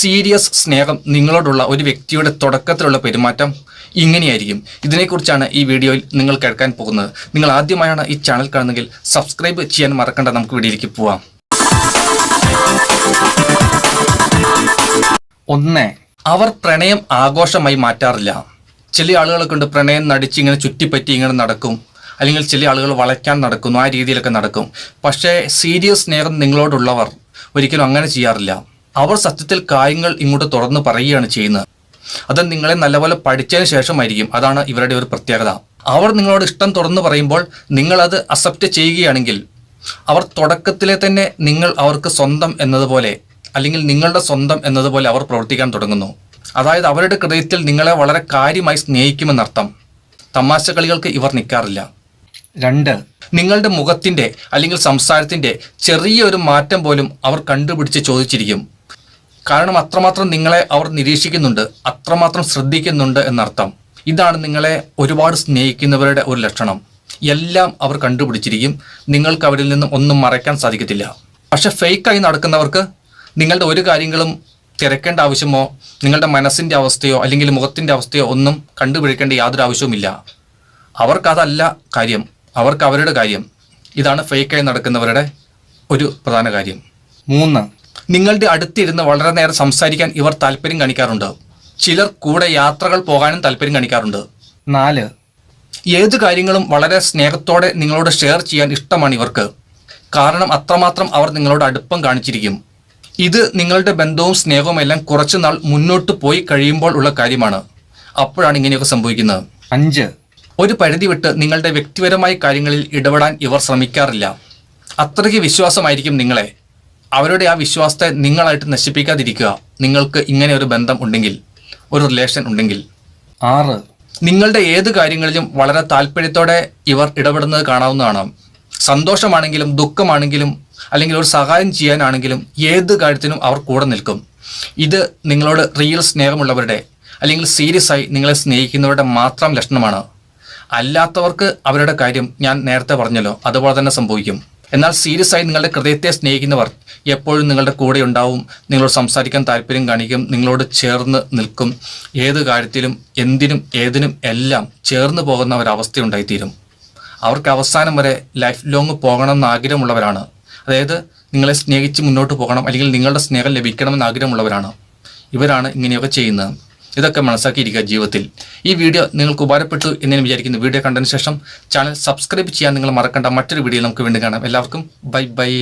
Serious സ്നേഹം നിങ്ങളോടുള്ള ഒരു വ്യക്തിയുടെ തുടക്കത്തിലുള്ള പെരുമാറ്റം ഇങ്ങനെയായിരിക്കും. ഇതിനെക്കുറിച്ചാണ് ഈ വീഡിയോയിൽ നിങ്ങൾ കേൾക്കാൻ പോകുന്നത്. നിങ്ങൾ ആദ്യമായാണ് ഈ ചാനൽ കാണുന്നതെങ്കിൽ സബ്സ്ക്രൈബ് ചെയ്യാൻ മറക്കണ്ട. നമുക്ക് വീഡിയോയിലേക്ക് പോവാം. ഒന്ന് അവർ പ്രണയം ആഘോഷമായി മാറ്റാറില്ല. ചില ആളുകളെ കൊണ്ട് പ്രണയം നടിച്ച് ഇങ്ങനെ ചുറ്റിപ്പറ്റി ഇങ്ങനെ നടക്കും. അല്ലെങ്കിൽ ചില ആളുകൾ വളയ്ക്കാൻ നടക്കുന്നു. ആ രീതിയിലൊക്കെ നടക്കും. പക്ഷേ സീരിയസ് സ്നേഹം നിങ്ങളോടുള്ളവർ ഒരിക്കലും അങ്ങനെ ചെയ്യാറില്ല. അവർ സത്യത്തിൽ കാര്യങ്ങൾ ഇങ്ങോട്ട് തുറന്ന് പറയുകയാണ് ചെയ്യുന്നത്. അത് നിങ്ങളെ നല്ലപോലെ പഠിച്ചതിന് ശേഷമായിരിക്കും. അതാണ് ഇവരുടെ ഒരു പ്രത്യേകത. അവർ നിങ്ങളോട് ഇഷ്ടം തുറന്നു പറയുമ്പോൾ നിങ്ങളത് അക്സെപ്റ്റ് ചെയ്യുകയാണെങ്കിൽ അവർ തുടക്കത്തിലെ തന്നെ നിങ്ങൾ അവർക്ക് സ്വന്തം എന്നതുപോലെ അല്ലെങ്കിൽ നിങ്ങളുടെ സ്വന്തം എന്നതുപോലെ അവർ പ്രവർത്തിക്കാൻ തുടങ്ങുന്നു. അതായത് അവരുടെ ഹൃദയത്തിൽ നിങ്ങളെ വളരെ കാര്യമായി സ്നേഹിക്കുമെന്നർത്ഥം തമാശ കളികൾക്ക് ഇവർ നിൽക്കാറില്ല. രണ്ട് നിങ്ങളുടെ മുഖത്തിന്റെ അല്ലെങ്കിൽ സംസാരത്തിന്റെ ചെറിയൊരു മാറ്റം പോലും അവർ കണ്ടുപിടിച്ച് ചോദിച്ചിരിക്കും. കാരണം അത്രമാത്രം നിങ്ങളെ അവർ നിരീക്ഷിക്കുന്നുണ്ട് അത്രമാത്രം ശ്രദ്ധിക്കുന്നുണ്ട് എന്നർത്ഥം. ഇതാണ് നിങ്ങളെ ഒരുപാട് സ്നേഹിക്കുന്നവരുടെ ഒരു ലക്ഷണം. എല്ലാം അവർ കണ്ടുപിടിച്ചിരിക്കും. നിങ്ങൾക്ക് അവരിൽ നിന്നും ഒന്നും മറയ്ക്കാൻ സാധിക്കത്തില്ല. പക്ഷെ ഫേക്കായി നടക്കുന്നവർക്ക് നിങ്ങളുടെ ഒരു കാര്യങ്ങളും തിരക്കേണ്ട ആവശ്യമോ നിങ്ങളുടെ മനസ്സിന്റെ അവസ്ഥയോ അല്ലെങ്കിൽ മുഖത്തിന്റെ അവസ്ഥയോ ഒന്നും കണ്ടുപിടിക്കേണ്ട യാതൊരു ആവശ്യവുമില്ല അവർക്കതല്ല കാര്യം. അവർക്ക് അവരുടെ കാര്യം. ഇതാണ് ഫേക്കായി നടക്കുന്നവരുടെ ഒരു പ്രധാന കാര്യം. മൂന്ന് നിങ്ങളുടെ അടുത്തിരുന്ന് വളരെ നേരം സംസാരിക്കാൻ ഇവർ താല്പര്യം കാണിക്കാറുണ്ട്. ചിലർ കൂടെ യാത്രകൾ പോകാനും താല്പര്യം കാണിക്കാറുണ്ട്. നാല് ഏത് കാര്യങ്ങളും വളരെ സ്നേഹത്തോടെ നിങ്ങളോട് ഷെയർ ചെയ്യാൻ ഇഷ്ടമാണ് ഇവർക്ക്. കാരണം അത്രമാത്രം അവർ നിങ്ങളോട് അടുപ്പം കാണിച്ചിരിക്കും. ഇത് നിങ്ങളുടെ ബന്ധവും സ്നേഹവും എല്ലാം കുറച്ച് നാൾ മുന്നോട്ട് പോയി കഴിയുമ്പോൾ ഉള്ള കാര്യമാണ്. അപ്പോഴാണ് ഇങ്ങനെയൊക്കെ സംഭവിക്കുന്നത്. അഞ്ച് ഒരു പരിധി വിട്ട് നിങ്ങളുടെ വ്യക്തിപരമായ കാര്യങ്ങളിൽ ഇടപെടാൻ ഇവർ ശ്രമിക്കാറില്ല. അത്രയ്ക്ക് വിശ്വാസമായിരിക്കും നിങ്ങളെ. അവരുടെ ആ വിശ്വാസത്തെ നിങ്ങളായിട്ട് നശിപ്പിക്കാതിരിക്കുക. നിങ്ങൾക്ക് ഇങ്ങനെ ഒരു ബന്ധം ഉണ്ടെങ്കിൽ ഒരു റിലേഷൻ ഉണ്ടെങ്കിൽ. ആറ്. നിങ്ങളുടെ ഏത് കാര്യങ്ങളിലും വളരെ താല്പര്യത്തോടെ ഇവർ ഇടപെടുന്നത് കാണാവുന്നതാണ്. സന്തോഷമാണെങ്കിലും ദുഃഖമാണെങ്കിലും അല്ലെങ്കിൽ ഒരു സഹായം ചെയ്യാനാണെങ്കിലും ഏത് കാര്യത്തിനും അവർ കൂടെ നിൽക്കും. ഇത് നിങ്ങളോട് റിയൽ സ്നേഹമുള്ളവരുടെ അല്ലെങ്കിൽ സീരിയസ് ആയി നിങ്ങളെ സ്നേഹിക്കുന്നവരുടെ മാത്രം ലക്ഷണമാണ്. അല്ലാത്തവർക്ക് അവരുടെ കാര്യം ഞാൻ നേരത്തെ പറഞ്ഞല്ലോ. അതുപോലെ തന്നെ സംഭവിക്കും. എന്നാൽ സീരിയസ് ആയി നിങ്ങളുടെ ഹൃദയത്തെ സ്നേഹിക്കുന്നവർ എപ്പോഴും നിങ്ങളുടെ കൂടെ ഉണ്ടാവും. നിങ്ങളോട് സംസാരിക്കാൻ താല്പര്യം കാണിക്കും. നിങ്ങളോട് ചേർന്ന് നിൽക്കും. ഏത് കാര്യത്തിലും എന്തിനും ഏതിനും എല്ലാം ചേർന്ന് പോകുന്ന ഒരവസ്ഥ ഉണ്ടായിത്തീരും. അവർക്ക് അവസാനം വരെ ലൈഫ് ലോങ് പോകണം എന്ന് ആഗ്രഹമുള്ളവരാണ്. അതായത് നിങ്ങളെ സ്നേഹിച്ച് മുന്നോട്ട് പോകണം. അല്ലെങ്കിൽ നിങ്ങളുടെ സ്നേഹം ലഭിക്കണമെന്ന് ആഗ്രഹമുള്ളവരാണ്. ഇവരാണ് ഇങ്ങനെയൊക്കെ ചെയ്യുന്നത്. ഇതൊക്കെ മനസ്സാക്കിയിരിക്കുക ജീവിതത്തിൽ. ഈ വീഡിയോ നിങ്ങൾക്ക് ഉപകാരപ്പെട്ടു എന്ന് ഞാൻ വിചാരിക്കുന്നു. വീഡിയോ കണ്ടതിന് ശേഷം ചാനൽ സബ്സ്ക്രൈബ് ചെയ്യാൻ നിങ്ങൾ മറക്കേണ്ട. മറ്റൊരു വീഡിയോ നമുക്ക് വീണ്ടും കാണാം. എല്ലാവർക്കും ബൈ ബൈ.